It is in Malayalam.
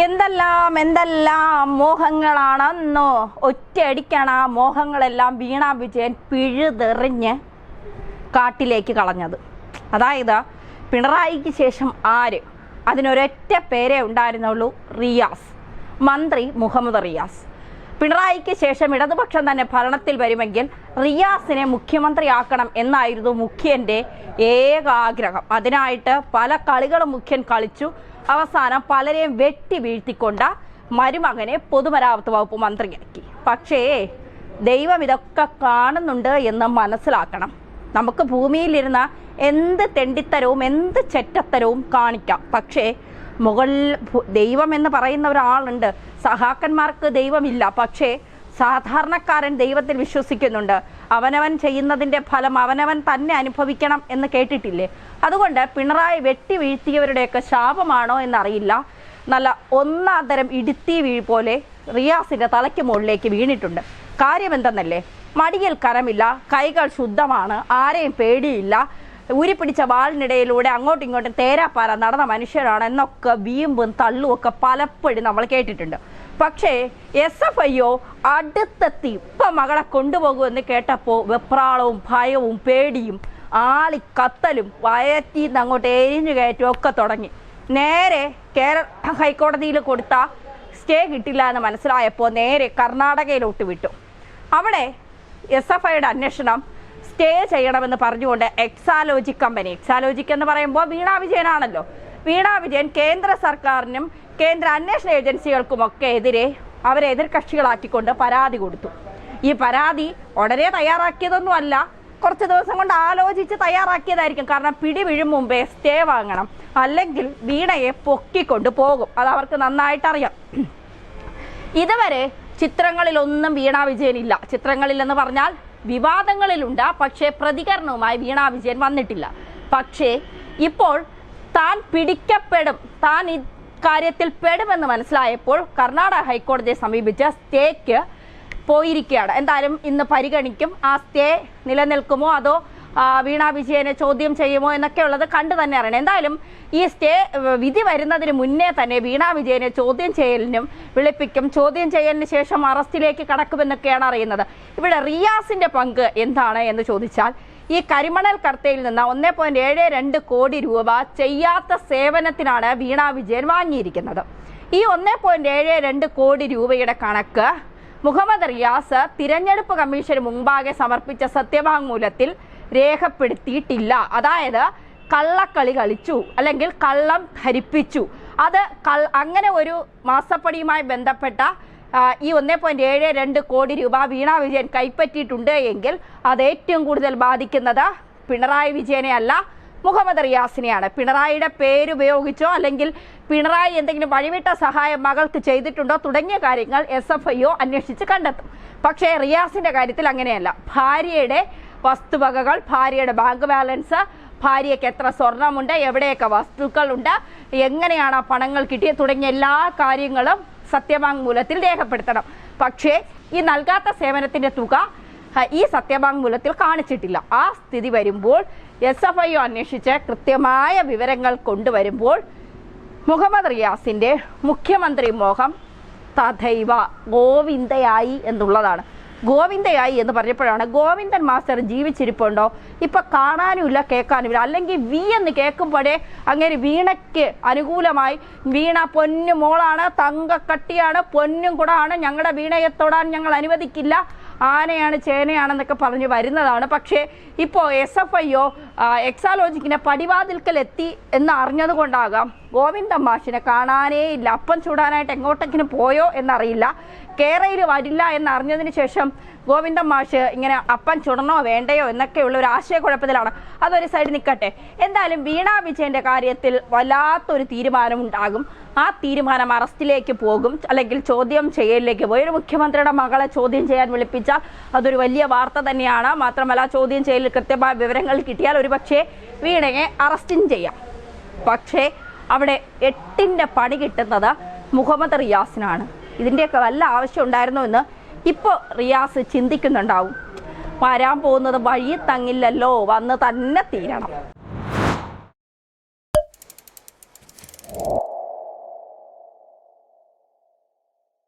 എന്തെല്ലാം എന്തെല്ലാം മോഹങ്ങളാണെന്നോ ഒറ്റയടിക്കാണ് ആ മോഹങ്ങളെല്ലാം വീണ വിജയൻ പിഴുതെറിഞ്ഞ് കാട്ടിലേക്ക് കളഞ്ഞത്. അതായത് പിണറായിക്ക് ശേഷം ആര്? അതിനൊരൊറ്റ പേരെ ഉണ്ടായിരുന്നുള്ളൂ റിയാസ്. മന്ത്രി മുഹമ്മദ് റിയാസ്. പിണറായിക്ക് ശേഷം ഇടതുപക്ഷം തന്നെ ഭരണത്തിൽ വരുമെങ്കിൽ റിയാസിനെ മുഖ്യമന്ത്രിയാക്കണം എന്നായിരുന്നു മുഖ്യന്റെ ഏകാഗ്രഹം. അതിനായിട്ട് പല കളികളും മുഖ്യൻ കളിച്ചു. അവസാനം പലരെയും വെട്ടി വീഴ്ത്തിക്കൊണ്ട് മരുമകനെ പൊതുമരാമത്ത് വകുപ്പ് മന്ത്രിയാക്കി. പക്ഷേ ദൈവം ഇതൊക്കെ കാണുന്നുണ്ട് എന്ന് മനസ്സിലാക്കണം. നമുക്ക് ഭൂമിയിലിരുന്ന എന്ത് തെണ്ടിത്തരവും എന്ത് ചെറ്റത്തരവും കാണിക്കാം. പക്ഷേ മുകളിൽ ദൈവം എന്ന് പറയുന്ന ഒരാളുണ്ട്. സഹാക്കന്മാർക്ക് ദൈവമില്ല. പക്ഷേ സാധാരണക്കാരൻ ദൈവത്തിൽ വിശ്വസിക്കുന്നുണ്ട്. അവനവൻ ചെയ്യുന്നതിന്റെ ഫലം അവനവൻ തന്നെ അനുഭവിക്കണം എന്ന് കേട്ടിട്ടില്ലേ? അതുകൊണ്ട് പിണറായി വെട്ടി വീഴ്ത്തിയവരുടെയൊക്കെ ശാപമാണോ എന്നറിയില്ല. നല്ല ഒന്നാം തരം ഇടുത്തി വീഴ് പോലെ റിയാസിന്റെ തലയ്ക്ക് മുകളിലേക്ക് വീണിട്ടുണ്ട്. കാര്യമെന്തെന്നല്ലേ? മടിയിൽ കരമില്ല കൈകൾ ശുദ്ധമാണ് ആരെയും പേടിയില്ല. ഊരിപ്പിടിച്ച വാളിനിടയിലൂടെ അങ്ങോട്ടും ഇങ്ങോട്ടും തേരാപ്പാര നടന്ന മനുഷ്യരാണ് എന്നൊക്കെ വീമ്പും തള്ളുമൊക്കെ പലപ്പോഴും നമ്മൾ കേട്ടിട്ടുണ്ട്. പക്ഷേ എസ് എഫ് ഐ ഒ അടുത്തെത്തി ഇപ്പൊ മകളെ കൊണ്ടുപോകുമെന്ന് കേട്ടപ്പോൾ വെപ്രാളവും ഭയവും പേടിയും ആളി കത്തലും നിന്ന് അങ്ങോട്ട് എരിഞ്ഞു കയറ്റും ഒക്കെ തുടങ്ങി. നേരെ കേരള ഹൈക്കോടതിയിൽ കൊടുത്ത സ്റ്റേ കിട്ടില്ല എന്ന് മനസ്സിലായപ്പോൾ നേരെ കർണാടകയിലോട്ട് വിട്ടു. അവിടെ എസ് എഫ് ഐയുടെ അന്വേഷണം സ്റ്റേ ചെയ്യണമെന്ന് പറഞ്ഞുകൊണ്ട് എക്സാലോജിക് കമ്പനി എക്സാലോജിക് എന്ന് പറയുമ്പോൾ വീണാ വിജയനാണല്ലോ വീണ വിജയൻ കേന്ദ്ര സർക്കാരിനും കേന്ദ്ര അന്വേഷണ ഏജൻസികൾക്കുമൊക്കെ എതിരെ അവരെ എതിർ കക്ഷികളാക്കിക്കൊണ്ട് പരാതി കൊടുത്തു. ഈ പരാതി ഉടനെ തയ്യാറാക്കിയതൊന്നുമല്ല കുറച്ച് ദിവസം കൊണ്ട് ആലോചിച്ച് തയ്യാറാക്കിയതായിരിക്കും. കാരണം പിടി വീഴും മുമ്പേ സ്റ്റേ വാങ്ങണം. അല്ലെങ്കിൽ വീണയെ പൊക്കിക്കൊണ്ട് പോകും. അത് അവർക്ക് നന്നായിട്ട് അറിയാം ഇതുവരെ ചിത്രങ്ങളിലൊന്നും ഇല്ല. ചിത്രങ്ങളിൽ എന്ന് പറഞ്ഞാൽ വിവാദങ്ങളിലുണ്ട്. പക്ഷേ പ്രതികരണവുമായി വീണ വിജയൻ വന്നിട്ടില്ല. പക്ഷേ ഇപ്പോൾ താൻ പിടിക്കപ്പെടും. താൻ ഇക്കാര്യത്തിൽ പെടുമെന്ന് മനസ്സിലായപ്പോൾ കർണാടക ഹൈക്കോടതിയെ സമീപിച്ച സ്റ്റേക്ക് പോയിരിക്കുകയാണ്. എന്തായാലും ഇന്ന് പരിഗണിക്കും. ആ സ്റ്റേ നിലനിൽക്കുമോ? അതോ വീണ വിജയനെ ചോദ്യം ചെയ്യുമോ? എന്നൊക്കെ ഉള്ളത് കണ്ടു തന്നെ അറിയണം. എന്തായാലും ഈ സ്റ്റേ വിധി വരുന്നതിന് മുന്നേ തന്നെ വീണ വിജയനെ ചോദ്യം ചെയ്യലിനും വിളിപ്പിക്കും. ചോദ്യം ചെയ്യലിന് ശേഷം അറസ്റ്റിലേക്ക് കടക്കുമെന്നൊക്കെയാണ് അറിയുന്നത്. ഇവിടെ റിയാസിന്റെ പങ്ക് എന്താണ് എന്ന് ചോദിച്ചാൽ ഈ കരിമണൽ കർത്തയിൽ നിന്ന് ഒന്നേ പോയിന്റ് ഏഴ് രണ്ട് കോടി രൂപ ചെയ്യാത്ത സേവനത്തിനാണ് വീണ വിജയൻ വാങ്ങിയിരിക്കുന്നത്. ഈ ഒന്നേ പോയിന്റ് ഏഴ് രണ്ട് കോടി രൂപയുടെ കണക്ക് മുഹമ്മദ് റിയാസ് തിരഞ്ഞെടുപ്പ് കമ്മീഷന് മുമ്പാകെ സമർപ്പിച്ച സത്യവാങ്മൂലത്തിൽ രേഖപ്പെടുത്തിയിട്ടില്ല. അതായത് കള്ളക്കളി കളിച്ചു അല്ലെങ്കിൽ കള്ളം ധരിപ്പിച്ചു. അത് അങ്ങനെ ഒരു മാസപ്പടിയുമായി ബന്ധപ്പെട്ട ഈ ഒന്നേ പോയിന്റ് ഏഴ് രണ്ട് കോടി രൂപ വീണ വിജയൻ കൈപ്പറ്റിയിട്ടുണ്ട് എങ്കിൽ അത് ഏറ്റവും കൂടുതൽ ബാധിക്കുന്നത് പിണറായി വിജയനെ അല്ല മുഹമ്മദ് റിയാസിനെയാണ്. പിണറായിയുടെ പേരുപയോഗിച്ചോ അല്ലെങ്കിൽ പിണറായി എന്തെങ്കിലും വഴിവിട്ട സഹായം മകൾക്ക് ചെയ്തിട്ടുണ്ടോ തുടങ്ങിയ കാര്യങ്ങൾ എസ് എഫ് ഐ ഒ അന്വേഷിച്ച് കണ്ടെത്തും. പക്ഷേ റിയാസിന്റെ കാര്യത്തിൽ അങ്ങനെയല്ല. ഭാര്യയുടെ വസ്തുവകകൾ ഭാര്യയുടെ ബാങ്ക് ബാലൻസ് ഭാര്യയ്ക്ക് എത്ര സ്വർണമുണ്ട് എവിടെയൊക്കെ വസ്തുക്കളുണ്ട് എങ്ങനെയാണ് ആ പണങ്ങൾ കിട്ടിയത് തുടങ്ങിയ എല്ലാ കാര്യങ്ങളും സത്യവാങ്മൂലത്തിൽ രേഖപ്പെടുത്തണം. പക്ഷേ ഈ നൽകാത്ത സേവനത്തിന്റെ തുക ഈ സത്യവാങ്മൂലത്തിൽ കാണിച്ചിട്ടില്ല. ആ സ്ഥിതി വരുമ്പോൾ എസ് എഫ് ഐ അന്വേഷിച്ച് കൃത്യമായ വിവരങ്ങൾ കൊണ്ടുവരുമ്പോൾ മുഹമ്മദ് റിയാസിന്റെ മുഖ്യമന്ത്രി മോഹം തഥൈവ ഗോവിന്ദയായി എന്നുള്ളതാണ്. ഗോവിന്ദയായി എന്ന് പറഞ്ഞപ്പോഴാണ് ഗോവിന്ദൻ മാസ്റ്റർ ജീവിച്ചിരിപ്പുണ്ടോ? ഇപ്പൊ കാണാനുമില്ല കേൾക്കാനുമില്ല. അല്ലെങ്കിൽ വി എന്ന് കേൾക്കുമ്പോഴേ അങ്ങനെ വീണയ്ക്ക് അനുകൂലമായി. വീണ പൊന്നു മോളാണ് തങ്കക്കട്ടിയാണ് പൊന്നും കൂടാണ്. ഞങ്ങളുടെ വീണയെ തൊടാൻ ഞങ്ങൾ അനുവദിക്കില്ല. ആനയാണ് ചേനയാണെന്നൊക്കെ പറഞ്ഞ് വരുന്നതാണ്. പക്ഷേ ഇപ്പോൾ എസ് എഫ് ഐ ഒ എക്സാലോജിക്കിനെ പടിവാതിൽക്കൽ എത്തി എന്ന് അറിഞ്ഞത് കൊണ്ടാകാം ഗോവിന്ദ മാഷിനെ കാണാനേ ഇല്ല അപ്പം ചൂടാനായിട്ട് എങ്ങോട്ടെങ്കിലും പോയോ എന്നറിയില്ല. കേരയിൽ വരില്ല എന്നറിഞ്ഞതിന് ശേഷം ഗോവിന്ദ മാഷ് ഇങ്ങനെ അപ്പം ചുടണോ വേണ്ടയോ എന്നൊക്കെയുള്ള ഒരു ആശയക്കുഴപ്പത്തിലാണ്. അതൊരു സൈഡ് നിൽക്കട്ടെ. എന്തായാലും വീണ വിജയന്റെ കാര്യത്തിൽ വല്ലാത്തൊരു തീരുമാനം ഉണ്ടാകും ആ തീരുമാനം അറസ്റ്റിലേക്ക് പോകും. അല്ലെങ്കിൽ ചോദ്യം ചെയ്യലിലേക്ക് പോയി. ഒരു മുഖ്യമന്ത്രിയുടെ മകളെ ചോദ്യം ചെയ്യാൻ വിളിപ്പിച്ചാൽ അതൊരു വലിയ വാർത്ത തന്നെയാണ്. മാത്രമല്ല ചോദ്യം ചെയ്യലിൽ കൃത്യമായ വിവരങ്ങൾ കിട്ടിയാൽ ഒരുപക്ഷെ വീണയെ അറസ്റ്റും ചെയ്യാം. പക്ഷേ അവിടെ എട്ടിന്റെ പണി കിട്ടുന്നത് മുഹമ്മദ് റിയാസിനാണ്. ഇതിന്റെയൊക്കെ വല്ല ആവശ്യം ഉണ്ടായിരുന്നോ എന്ന് ഇപ്പോൾ റിയാസ് ചിന്തിക്കുന്നുണ്ടാവും. വരാൻ പോകുന്നത് വഴി തങ്ങില്ലല്ലോ. വന്ന് തന്നെ തീരണം.